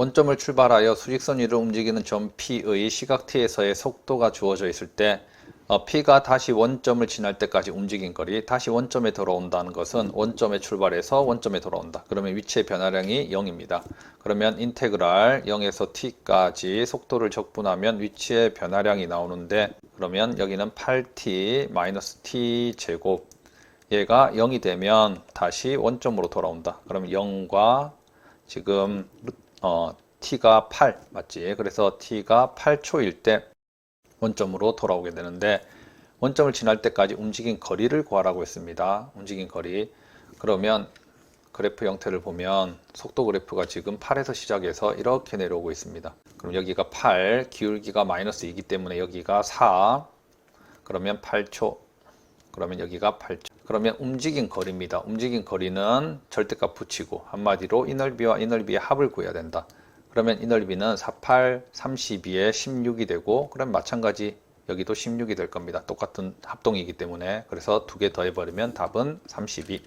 원점을 출발하여 수직선 위로 움직이는 점 P의 시각 t에서의 속도가 주어져 있을 때 어, P가 다시 원점을 지날 때까지 움직인 거리, 다시 원점에 돌아온다는 것은 원점에 출발해서 원점에 돌아온다. 그러면 위치의 변화량이 0입니다. 그러면 인테그랄 0에서 t까지 속도를 적분하면 위치의 변화량이 나오는데 그러면 여기는 8t 마이너스 t 제곱 얘가 0이 되면 다시 원점으로 돌아온다. 그럼 0과 지금 어, t가 8 맞지? 그래서 t가 8초일 때 원점으로 돌아오게 되는데 원점을 지날 때까지 움직인 거리를 구하라고 했습니다. 움직인 거리. 그러면 그래프 형태를 보면 속도 그래프가 지금 8에서 시작해서 이렇게 내려오고 있습니다. 그럼 여기가 8, 기울기가 마이너스 2이기 때문에 여기가 4, 그러면 8초, 그러면 여기가 8초. 그러면 움직인 거리입니다. 움직인 거리는 절대값 붙이고 한마디로 이 넓이와 이 넓이의 합을 구해야 된다. 그러면 이 넓이는 48, 32에 16이 되고 그럼 마찬가지 여기도 16이 될 겁니다. 똑같은 합동이기 때문에 그래서 두 개 더해버리면 답은 32.